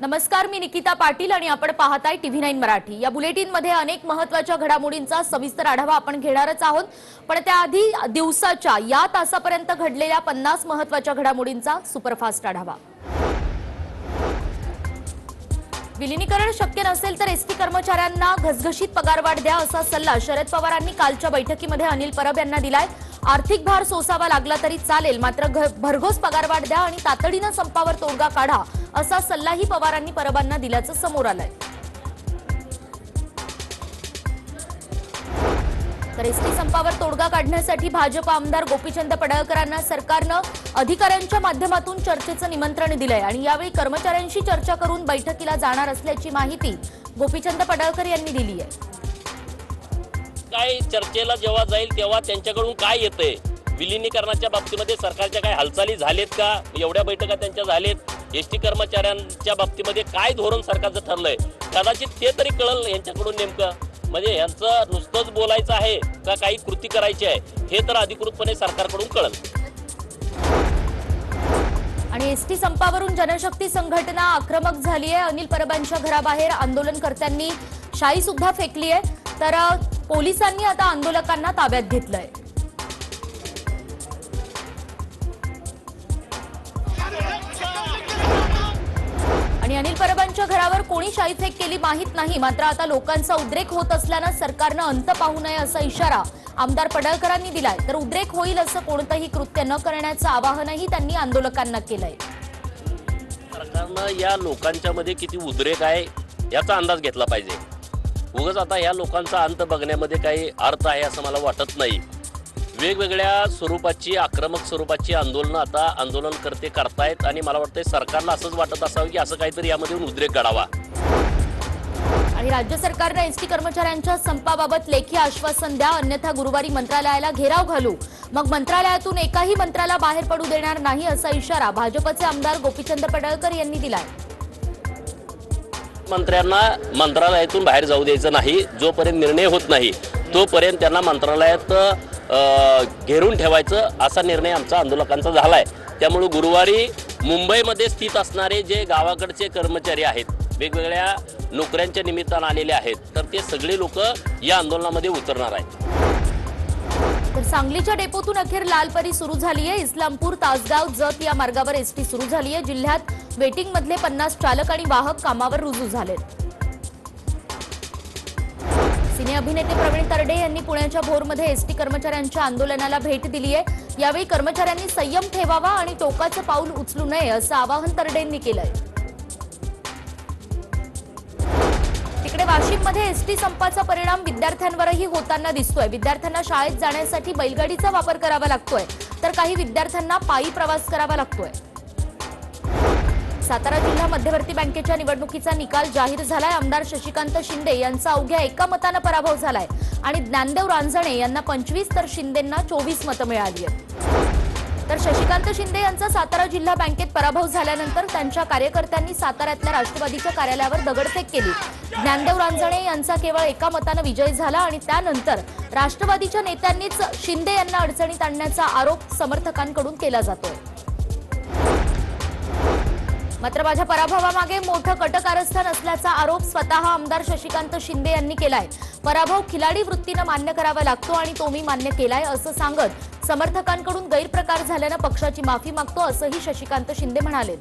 नमस्कार मी निकिता पाटील आणि आपण पाहताय टीव्ही नाईन मराठी. या बुलेटिनमध्ये अनेक महत्त्वाच्या घडामोडींचा सविस्तर आढावा आपण घेणारच आहोत. पण त्याआधी दिवसाच्या या तासापर्यंत घडलेल्या पन्नास महत्त्वाच्या घडामोडींचा सुपरफास्ट आढावा. विलिनीकरण शक्य नसेल तर एसटी कर्मचाऱ्यांना घसघशीत पगारवाढ द्या असा सल्ला शरद पवारांनी कालच्या बैठकीमध्ये अनिल परब यांना दिलाय. आर्थिक भार सोसावा लागला तरी चालेल मात्र भरघोस पगारवाढ द्या आणि तातडीनं संपावर तोडगा काढा असा सल्लाही पवारांनी परबांना दिल्याचं समोर आलंय. तर एसटी संपावर तोडगा काढण्यासाठी भाजप आमदार गोपीचंद पडळकरांना सरकारनं अधिकाऱ्यांच्या माध्यमातून चर्चेचं निमंत्रण दिलंय आणि यावेळी कर्मचाऱ्यांशी चर्चा करून बैठकीला जाणार असल्याची माहिती गोपीचंद पडळकर यांनी दिली आहे काय चर्चेला जेव्हा जाईल तेव्हा त्यांच्याकडून काय येतंय? विलिनीकरणाच्या बाबतीमध्ये सरकारच्या काय हालचाली झालेत का? एवढ्या बैठका त्यांच्या झालेत. एस टी कर्मचाऱ्यांच्या बाबतीमध्ये काय धोरण सरकारचं ठरलंय? कदाचित ते तरी कळल यांच्याकडून नेमकं. म्हणजे यांचं नुसतंच बोलायचं आहे का काही कृती करायची आहे हे तर अधिकृतपणे सरकारकडून कळल आणि एसटी संपावरून जनशक्ती संघटना आक्रमक झाली आहे अनिल परबांच्या घराबाहेर आंदोलनकर्त्यांनी शाई सुद्धा फेकली आहे तर पोलिसांनी आता आंदोलकांना ताब्यात घेतलंय. आणि अनिल परबांच्या घरावर कोणी शाईफेक केली माहीत नाही. मात्र आता लोकांचा उद्रेक होत असल्यानं सरकारनं अंत पाहू नये असा इशारा आमदार पडळकरांनी दिलाय. तर उद्रेक होईल असं कोणतंही कृत्य न करण्याचं आवाहनही त्यांनी आंदोलकांना केलंय. सरकारनं या लोकांच्या मध्ये किती उद्रेक आहे याचा अंदाज घेतला पाहिजे. उगाच आता या लोकांचा अंत बघण्यामध्ये काही अर्थ आहे असं मला वाटत नाही. वेगवेगळ्या स्वरूपाची आक्रमक स्वरूपाची आंदोलनं आता आंदोलनकर्ते करतायत आणि मला वाटतंय सरकारला असंच वाटत असावं की असं काहीतरी यामध्ये उद्रेक घडावा. आणि राज्य सरकारनं एसटी कर्मचाऱ्यांच्या संपाबाबत लेखी आश्वासन द्या अन्यथा गुरुवारी मंत्रालयाला घेराव घालू. मग मंत्रालयातून एकाही मंत्र्याला बाहेर पडू देणार नाही असा इशारा भाजपचे आमदार गोपीचंद पडळकर यांनी दिलाय. मंत्र्यांना मंत्रालयातून बाहेर जाऊ द्यायचं नाही जोपर्यंत निर्णय होत नाही तोपर्यंत त्यांना मंत्रालयात घेरून ठेवायचं असा निर्णय आमचा आंदोलकांचा झाला आहे त्यामुळे गुरुवारी मुंबईमध्ये स्थित असणारे जे गावाकडचे कर्मचारी आहेत वेगवेगळ्या नोकऱ्यांच्या निमित्तानं आलेले आहेत तर ते सगळे लोक या आंदोलनामध्ये उतरणार आहेत. तर सांगलीच्या डेपोतून अखेर लालपरी सुरू झाली आहे इस्लामपूर तासगाव जत या मार्गावर एसटी सुरू झाली आहे जिल्ह्यात वेटिंग मधले पन्नास चालक आणि वाहक कामावर रुजू झालेत. सिने अभिनेते प्रवीण तरडे यांनी पुण्याच्या भोरमध्ये एसटी कर्मचाऱ्यांच्या आंदोलनाला भेट दिली आहे. यावेळी कर्मचाऱ्यांनी संयम ठेवावा आणि टोकाचं पाऊल उचलू नये असं आवाहन तरडेंनी केलंय. तिकडे वाशिममध्ये एसटी संपाचा परिणाम विद्यार्थ्यांवरही होताना दिसतोय. विद्यार्थ्यांना शाळेत जाण्यासाठी बैलगाडीचा वापर करावा लागतोय. तर काही विद्यार्थ्यांना पायी प्रवास करावा लागतोय. सातारा जिल्हा मध्यवर्ती बँकेच्या निवडणुकीचा निकाल जाहीर झालाय. आमदार शशिकांत शिंदे यांचा अवघ्या एका मतानं पराभव झालाय. आणि ज्ञानदेव रांजणे यांना पंचवीस तर शिंदेंना चोवीस मतं मिळाली आहेत. तर शशिकांत शिंदे यांचा सातारा जिल्हा बँकेत पराभव झाल्यानंतर त्यांच्या कार्यकर्त्यांनी साताऱ्यातल्या राष्ट्रवादीच्या कार्यालयावर दगडफेक केली. ज्ञानदेव रांजणे यांचा केवळ एका मतानं विजय झाला आणि त्यानंतर राष्ट्रवादीच्या नेत्यांनीच शिंदे यांना अडचणीत आणण्याचा आरोप समर्थकांकडून केला जातोय. मात्र माझ्या पराभवामागे मोठं कटकारस्थान असल्याचा आरोप स्वतः आमदार शशिकांत शिंदे यांनी केलाय. पराभव खिलाडी वृत्तीनं मान्य करावा लागतो आणि तो मी मान्य केलाय असं सांगत समर्थकांकडून गैरप्रकार झाल्यानं पक्षाची माफी मागतो असंही शशिकांत शिंदे म्हणाले.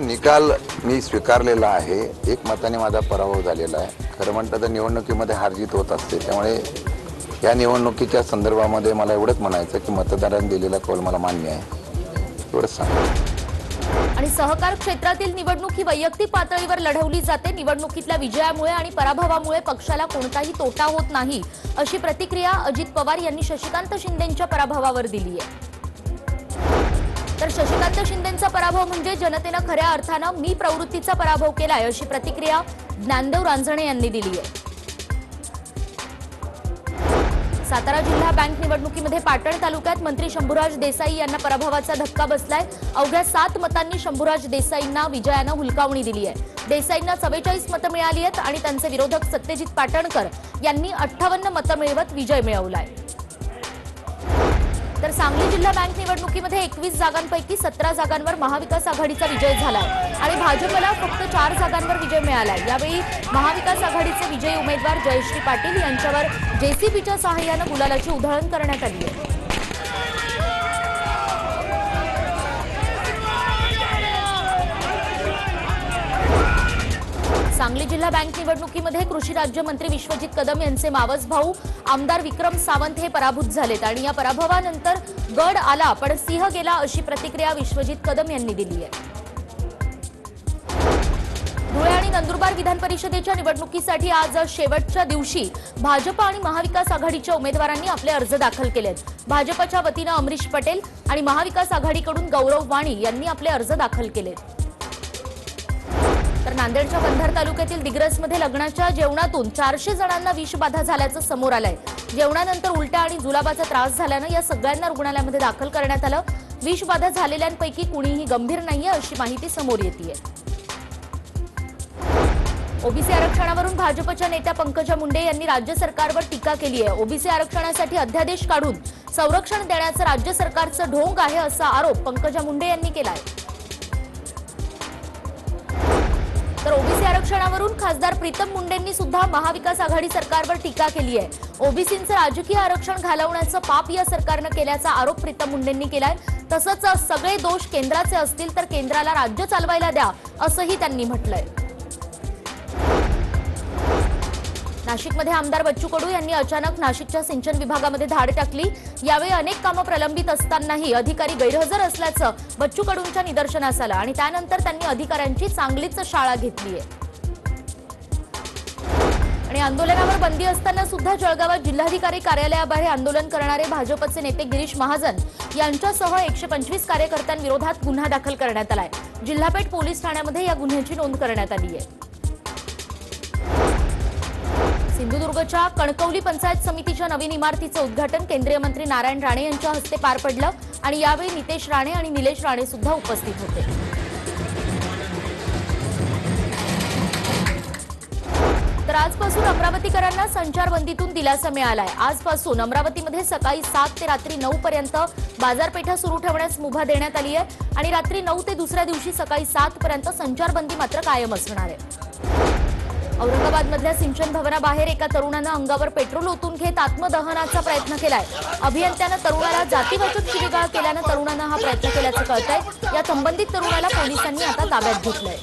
निकाल मी स्वीकारलेला आहे. एक मताने माझा पराभव झालेला आहे. खरं म्हटलं तर निवडणुकीमध्ये हारजीत होत असते. त्यामुळे या निवडणुकीच्या संदर्भामध्ये मला एवढंच म्हणायचं की मतदारांनी दिलेला कौल मला मान्य आहे. एवढंच सांग आणि सहकार क्षेत्रातील निवडणूक ही वैयक्तिक पातळीवर लढवली जाते. निवडणुकीतल्या विजयामुळे आणि पराभवामुळे पक्षाला कोणताही तोटा होत नाही अशी प्रतिक्रिया अजित पवार यांनी शशिकांत शिंदेच्या पराभवावर दिली आहे. तर शशिकांत शिंदेचा पराभव म्हणजे जनतेनं खऱ्या अर्थानं मी प्रवृत्तीचा पराभव केलाय अशी प्रतिक्रिया ज्ञानदेव रांजणे यांनी दिली आहे. सातारा जिल्हा बँक निवडणुकीमध्ये पाटण तालुक्यात मंत्री शंभूराज देसाई यांना पराभवाचा धक्का बसलाय. अवघ्या सात मतांनी शंभूराज देसाईंना विजयानं हुलकावणी दिली आहे. देसाईंना चव्वेचाळीस मतं मिळाली आहेत आणि त्यांचे विरोधक सत्यजित पाटणकर यांनी अठ्ठावन्न मतं मिळवत विजय मिळवलाय. तर सांगली जिल्हा बँक निवडणुकीमध्ये एकवीस जागांपैकी सतरा जागांवर महाविकास आघाडीचा विजय झाला आणि भाजपला फक्त चार जागांवर विजय मिळाला यावेळी महाविकास आघाडीचे विजयी उमेदवार जयश्री पाटील यांच्यावर जेसीबीच्या सहाय्यानं गुलालाची उधळण करण्यात आली आहे. सांगली जिल्हा बँक निवडणुकीमध्ये कृषी राज्यमंत्री विश्वजित कदम यांचे मावस भाऊ आमदार विक्रम सावंत हे पराभूत झालेत आणि या पराभवानंतर गड आला पण सिंह गेला अशी प्रतिक्रिया विश्वजित कदम यांनी दिली आहे. धुळे आणि नंदुरबार विधान परिषदेच्या निवडणुकीसाठी आज शेवटच्या दिवशी भाजप आणि महाविकास आघाडीच्या उमेदवारांनी आपले अर्ज दाखल केलेत. भाजपच्या वतीनं अमरीश पटेल आणि महाविकास आघाडीकडून गौरव वाणी यांनी आपले अर्ज दाखल केलेत. तर नांदेडच्या कंधार तालुक्यातील दिग्रसमध्ये लग्नाच्या जेवणातून चारशे जणांना विषबाधा झाल्याचं समोर आलंय. जेवणानंतर उलट्या आणि जुलाबाचा त्रास झाल्यानं या सगळ्यांना रुग्णालयामध्ये दाखल करण्यात आलं. विषबाधा झालेल्यांपैकी कुणीही गंभीर नाहीये अशी माहिती समोर येते ओबीसी आरक्षणावरून भाजपच्या नेत्या पंकजा मुंडे यांनी राज्य सरकारवर टीका केली आहे. ओबीसी आरक्षणासाठी अध्यादेश काढून संरक्षण देण्याचं राज्य सरकारचं ढोंग आहे असा आरोप पंकजा मुंडे यांनी केला आहे तर ओबीसी आरक्षणावरून खासदार प्रीतम मुंडेंनी सुद्धा महाविकास आघाडी सरकारवर टीका केली आहे. ओबीसींचं राजकीय आरक्षण घालवण्याचं पाप या सरकारनं केल्याचा आरोप प्रीतम मुंडेंनी केलाय. तसंच सगळे दोष केंद्राचे असतील तर केंद्राला राज्य चालवायला द्या असंही त्यांनी म्हटलंय. नाशिकमध्ये आमदार बच्चू कडू यांनी अचानक नाशिकच्या सिंचन विभागामध्ये धाड टाकली. यावेळी अनेक कामं प्रलंबित असतानाही अधिकारी गैरहजर असल्याचं बच्चू कडूंच्या निदर्शनास आलं आणि त्यानंतर त्यांनी अधिकाऱ्यांची चांगलीच शाळा घेतली आहे आणि आंदोलनावर बंदी असताना सुद्धा जळगावात जिल्हाधिकारी कार्यालयाबाहेर आंदोलन करणारे भाजपचे नेते गिरीश महाजन यांच्यासह एकशे पंचवीस कार्यकर्त्यांविरोधात गुन्हा दाखल करण्यात आलाय. जिल्हापेठ पोलीस ठाण्यामध्ये या गुन्ह्याची नोंद करण्यात आली आहे सिंधुदुर्गच्या कणकवली पंचायत समितीच्या नवीन इमारतीचं उद्घाटन केंद्रीय मंत्री नारायण राणे यांच्या हस्ते पार पडलं आणि यावेळी नितेश राणे आणि निलेश राणे सुद्धा उपस्थित होते. तर आजपासून अमरावतीकरांना संचारबंदीतून दिलासा मिळालाय. आजपासून अमरावतीमध्ये सकाळी सात ते रात्री नऊ पर्यंत बाजारपेठा सुरू ठेवण्यास मुभा देण्यात आली आहे आणि रात्री नऊ ते दुसऱ्या दिवशी सकाळी सात पर्यंत संचारबंदी मात्र कायम असणार आहे. औरंगाबादमधल्या सिंचन भवनाबाहेर एका तरुणानं अंगावर पेट्रोल ओतून घेत आत्मदहनाचा प्रयत्न केलाय. अभियंत्यानं तरुणाला जातीवाचक शिवीगाळ केल्यानं तरुणानं हा प्रयत्न केल्याचं कळतंय. या संबंधित तरुणाला पोलिसांनी आता ताब्यात घेतलंय.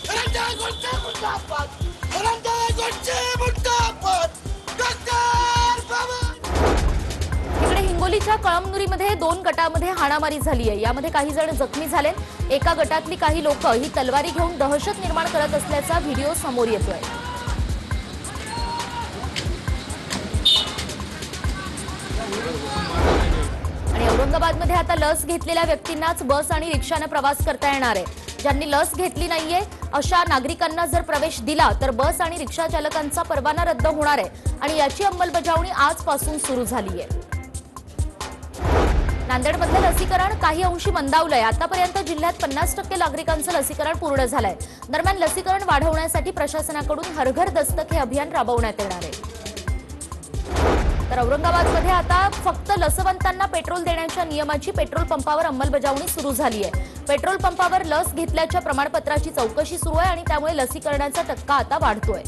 हिंगोलीच्या कळमनुरीमध्ये दोन गटामध्ये हाणामारी झाली आहे यामध्ये काही जण जखमी झाले एका गटातली काही लोक ही तलवारी घेऊन दहशत निर्माण करत असल्याचा व्हिडिओ समोर येतोय. औरंगाबादमध्ये आता लस घेतलेल्या व्यक्तींनाच बस आणि रिक्षानं प्रवास करता येणार आहे. ज्यांनी लस घेतली नाहीये अशा नागरिकांना जर प्रवेश दिला तर बस आणि रिक्षा चालकांचा परवाना रद्द होणार आहे आणि याची अंमलबजावणी आजपासून सुरू झाली आहे नांदेडमधलं लसीकरण काही अंशी मंदावलंय. आतापर्यंत जिल्ह्यात पन्नास टक्के नागरिकांचं लसीकरण पूर्ण झालंय. दरम्यान लसीकरण वाढवण्यासाठी प्रशासनाकडून हरघर दस्तक हे अभियान राबवण्यात येणार आहे. तर औरंगाबादमध्ये आता फक्त लसवंतांना पेट्रोल देण्याच्या नियमाची पेट्रोल पंपावर अंमलबजावणी सुरू झाली आहे. पेट्रोल पंपावर लस घेतल्याच्या प्रमाणपत्राची चौकशी सुरू आहे आणि त्यामुळे लसीकरणाचा टक्का आता वाढतोय.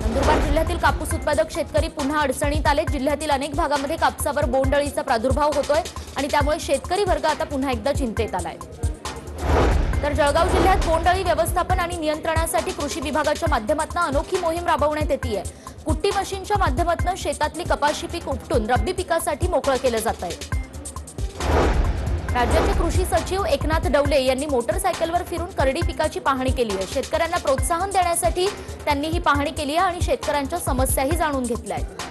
नंदुरबार जिल्ह्यातील कापूस उत्पादक शेतकरी पुन्हा अडचणीत आले जिल्ह्यातील अनेक भागामध्ये कापसावर बोंडअळीचा प्रादुर्भाव होतोय आणि त्यामुळे शेतकरी वर्ग आता पुन्हा एकदा चिंतेत आलाय. तर जळगाव जिल्ह्यात बोंडअळी व्यवस्थापन आणि नियंत्रणासाठी कृषी विभागाच्या माध्यमातून अनोखी मोहीम राबवण्यात येते कुट्टी मशीनच्या माध्यमातून शेतातली कपाशी पीक उपटून रब्बी पिकासाठी मोकळं केलं जात आहे राज्याचे कृषी सचिव एकनाथ डवले यांनी मोटरसायकलवर फिरून करडी पिकाची पाहणी केली आहे शेतकऱ्यांना प्रोत्साहन देण्यासाठी त्यांनी ही पाहणी केली आहे आणि शेतकऱ्यांच्या समस्याही जाणून घेतल्या आहेत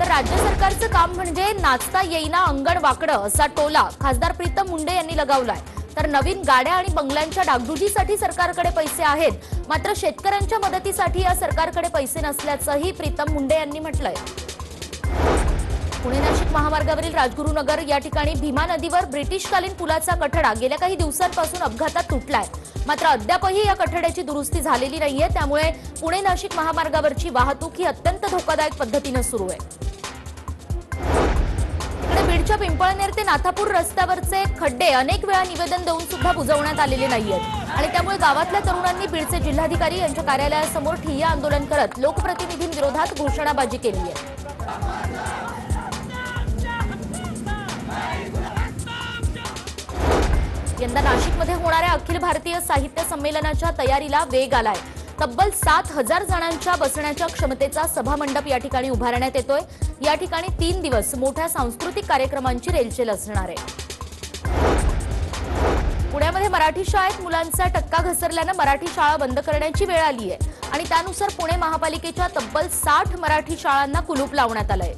तर राज्य सरकारचं काम म्हणजे नाचता येईना अंगण वाकडं असा टोला खासदार प्रीतम मुंडे यांनी लगावलाय. तर नवीन गाड्या आणि बंगल्यांच्या डागडुजीसाठी सरकारकडे पैसे आहेत. मात्र शेतकऱ्यांच्या मदतीसाठी या सरकारकडे पैसे नसल्याचंही प्रीतम मुंडे यांनी म्हटलंय. पुणे नाशिक महामार्गावरील राजगुरुनगर या ठिकाणी भीमा नदीवर ब्रिटिशकालीन पुलाचा कठडा गेल्या काही दिवसांपासून अपघातात तुटलाय. मात्र अद्यापही या कठड्याची दुरुस्ती झालेली नाहीये त्यामुळे पुणे नाशिक महामार्गावरची वाहतूक ही अत्यंत धोकादायक पद्धतीनं सुरू आहे. बीडच्या पिंपळनेर ते नाथापूर रस्त्यावरचे खड्डे अनेक वेळा निवेदन देऊन सुद्धा बुजवण्यात आलेले नाहीयेत. आणि त्यामुळे गावातल्या तरुणांनी बीडचे जिल्हाधिकारी यांच्या कार्यालयासमोर ठिय्या आंदोलन करत लोकप्रतिनिधींविरोधात घोषणाबाजी केली आहे. यंदा नाशिकमध्ये होणाऱ्या अखिल भारतीय साहित्य संमेलनाच्या तयारीला वेग आलाय. तब्बल सात हजार जणांच्या बसण्याच्या क्षमतेचा सभामंडप या ठिकाणी उभारण्यात येतोय. या ठिकाणी तीन दिवस मोठ्या सांस्कृतिक कार्यक्रमांची रेलचेल असणार आहे. पुण्यामध्ये मराठी शाळेत मुलांचा टक्का घसरल्यानं मराठी शाळा बंद करण्याची वेळ आली आहे आणि त्यानुसार पुणे महापालिकेच्या तब्बल साठ मराठी शाळांना कुलूप लावण्यात आलंय.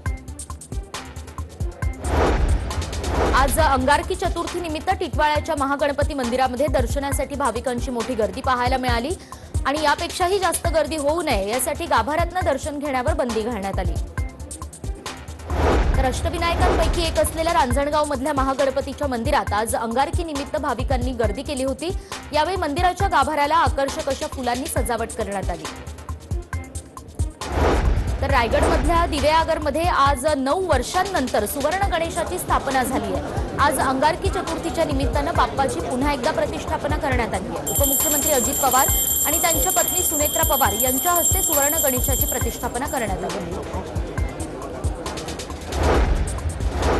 आज अंगारकी चतुर्थी निमित्त टिटवाळ्याच्या महागणपती मंदिरामध्ये दर्शनासाठी भाविकांची मोठी गर्दी पाहायला मिळाली. आणि यापेक्षाही जास्त गर्दी होऊ नये यासाठी गाभाऱ्यातनं दर्शन घेण्यावर बंदी घालण्यात आली. तर अष्टविनायकांपैकी एक असलेल्या रांजणगाव मधल्या महागणपतीच्या मंदिरात आज अंगारकी निमित्त भाविकांनी गर्दी केली होती. यावेळी मंदिराच्या गाभाऱ्याला आकर्षक अशा फुलांनी सजावट करण्यात आली. तर रायगडमधल्या दिवेआगरमध्ये आज नऊ वर्षांनंतर सुवर्ण गणेशाची स्थापना झाली आहे. आज अंगारकी चतुर्थीच्या निमित्तानं बाप्पाची पुन्हा एकदा प्रतिष्ठापना करण्यात आली आहे. उपमुख्यमंत्री अजित पवार आणि त्यांच्या पत्नी सुनेत्रा पवार यांच्या हस्ते सुवर्ण गणेशाची प्रतिष्ठापना करण्यात आली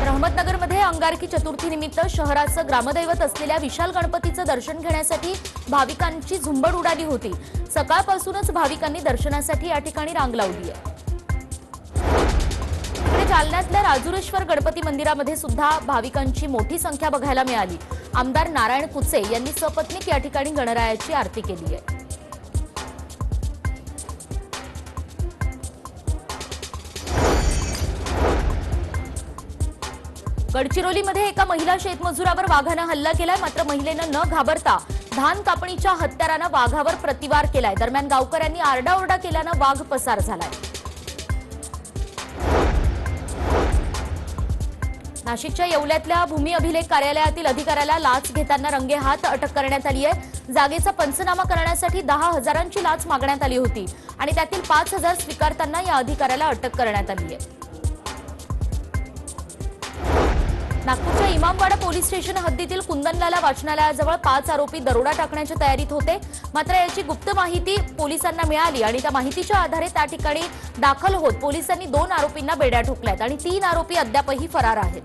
अहमदनगरमध्ये अंगारकी चतुर्थीनिमित्त शहराचं ग्रामदैवत असलेल्या विशाल गणपतीचं दर्शन घेण्यासाठी भाविकांची झुंबड उडाली होती. सकाळपासूनच भाविकांनी दर्शनासाठी या ठिकाणी रांग लावली आहे. जालन्यातल्या राजुरेश्वर गणपती मंदिरामध्ये सुद्धा भाविकांची मोठी संख्या बघायला मिळाली. आमदार नारायण कुचे यांनी सपत्नीक या ठिकाणी गणरायाची आरती केली आहे. गडचिरोलीमध्ये एका महिला शेतमजुरावर वाघानं हल्ला केलाय. मात्र महिलेनं न घाबरता धान कापणीच्या हत्यारानं वाघावर प्रतिवार केलाय. दरम्यान गावकऱ्यांनी आरडाओरडा केल्यानं वाघ पसार झालाय. नाशिकच्या येवल्यातल्या भूमी अभिलेख कार्यालयातील अधिकाऱ्याला लाच घेताना रंगेहात अटक करण्यात आली आहे जागेचा पंचनामा करण्यासाठी दहा हजारांची लाच मागण्यात आली होती आणि त्यातील पाच हजार स्वीकारताना या अधिकाऱ्याला अटक करण्यात आली आहे नागपूरच्या इमामवाडा पोलीस स्टेशन हद्दीतील कुंदनलाला वाचनालयाजवळ पाच आरोपी दरोडा टाकण्याच्या तयारीत होते. मात्र याची गुप्त माहिती पोलिसांना मिळाली आणि त्या माहितीच्या आधारे त्या ठिकाणी दाखल होत पोलिसांनी दोन आरोपींना बेड्या ठोकल्यात आणि तीन आरोपी अद्यापही फरार आहेत.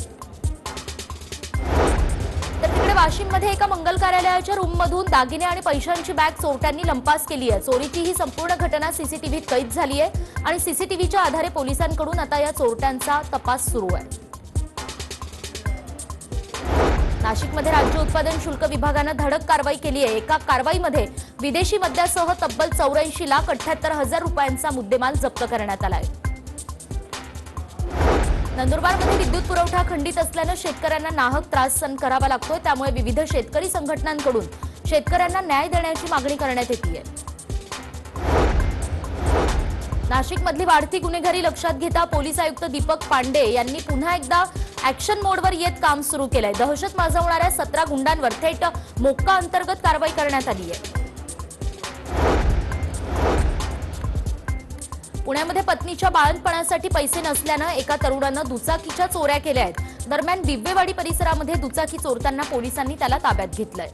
तर तिकडे वाशिममध्ये एका मंगल कार्यालयाच्या रूममधून दागिने आणि पैशांची बॅग चोरट्यांनी लंपास केली आहे. चोरीची ही संपूर्ण घटना सीसीटीव्हीत कैद झाली आहे आणि सीसीटीव्हीच्या आधारे पोलिसांकडून आता या चोरट्यांचा तपास सुरू आहे. नाशिकमध्ये राज्य उत्पादन शुल्क विभागानं धडक कारवाई केली आहे. एका कारवाईमध्ये विदेशी मद्यासह तब्बल चौऱ्याऐंशी लाख अठ्याहत्तर हजार रुपयांचा मुद्देमाल जप्त करण्यात आलाय. नंदुरबारमध्ये विद्युत पुरवठा खंडित असल्यानं शेतकऱ्यांना नाहक त्रास सहन करावा लागतोय. त्यामुळे विविध शेतकरी संघटनांकडून शेतकऱ्यांना न्याय देण्याची मागणी करण्यात येते नाशिकमधली वाढती गुन्हेगारी लक्षात घेता पोलीस आयुक्त दीपक पांडे यांनी पुन्हा एकदा ऍक्शन मोडवर येत काम सुरू केलंय. दहशत माजवणाऱ्या सतरा गुंडांवर थेट मोक्का अंतर्गत कारवाई करण्यात आली आहे. पुण्यामध्ये पत्नीच्या बाळणपणासाठी पैसे नसल्यानं एका तरुणानं दुचाकीच्या चोऱ्या केल्या आहेत. दरम्यान दिव्यवाडी परिसरामध्ये दुचाकी चोरताना पोलिसांनी त्याला ताब्यात घेतलंय.